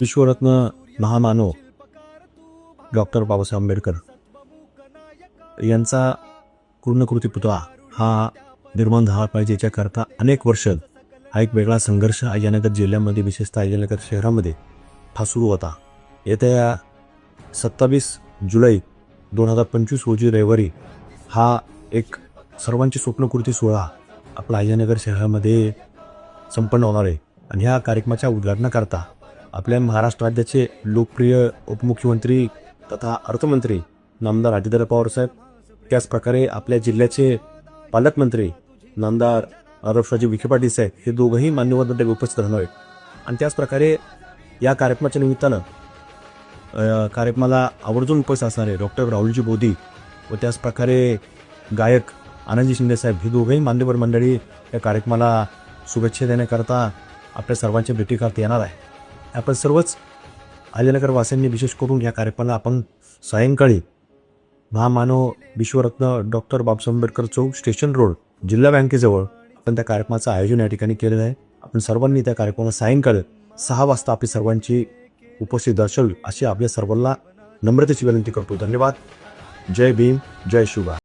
विश्वरत्न महामानव डॉक्टर बाबासाहेब आंबेडकर यांचा पूर्णकृती पुतळा हा निर्माण झाला पाहिजे याच्याकरता अनेक वर्ष हा एक वेगळा संघर्ष अहिल्यानगर जिल्ह्यामध्ये विशेषतः अहिल्यानगर शहरामध्ये हा सुरू होता. येत्या सत्तावीस जुलै दोन हजार पंचवीस रोजी रविवारी हा एक सर्वांची स्वप्नकृती सोहळा आपला अहिल्यानगर शहरामध्ये संपन्न होणार आहे. आणि ह्या कार्यक्रमाच्या उद्घाटनाकरता आपल्या महाराष्ट्र राज्याचे लोकप्रिय उपमुख्यमंत्री तथा अर्थमंत्री नामदार अजितदादा पवार साहेब त्याचप्रकारे आपल्या जिल्ह्याचे पालकमंत्री नामदार आरफराजी विखे पाटील साहेब हे दोघंही मान्यवर मंडळी उपस्थित राहणार आहेत. आणि त्याचप्रकारे या कार्यक्रमाच्या निमित्तानं कार्यक्रमाला आवर्जून उपस्थित असणारे डॉक्टर राहुलजी बोधी व त्याचप्रकारे गायक आनंदजी शिंदेसाहेब ही मान्यवर मंडळी या कार्यक्रमाला शुभेच्छा देण्याकरता आपल्या सर्वांच्या भेटीकरता येणार आहे. आपण सर्वच अहिल्यानगर वासियांनी विशेष करून या कार्यक्रमाला आपण सायंकाळी महामानव विश्वरत्न doctor Babasaheb Ambedkar Chowk station road जिल्हा बँकेजवळ आपण त्या कार्यक्रमाचं आयोजन या ठिकाणी केलेलं आहे. आपण सर्वांनी त्या कार्यक्रमाला सायंकाळी सहा वाजता आपली सर्वांची उपस्थित दर्शवली अशी आपल्या सर्वांना नम्रतेची विनंती करतो. धन्यवाद. जय भीम. जय शिवबा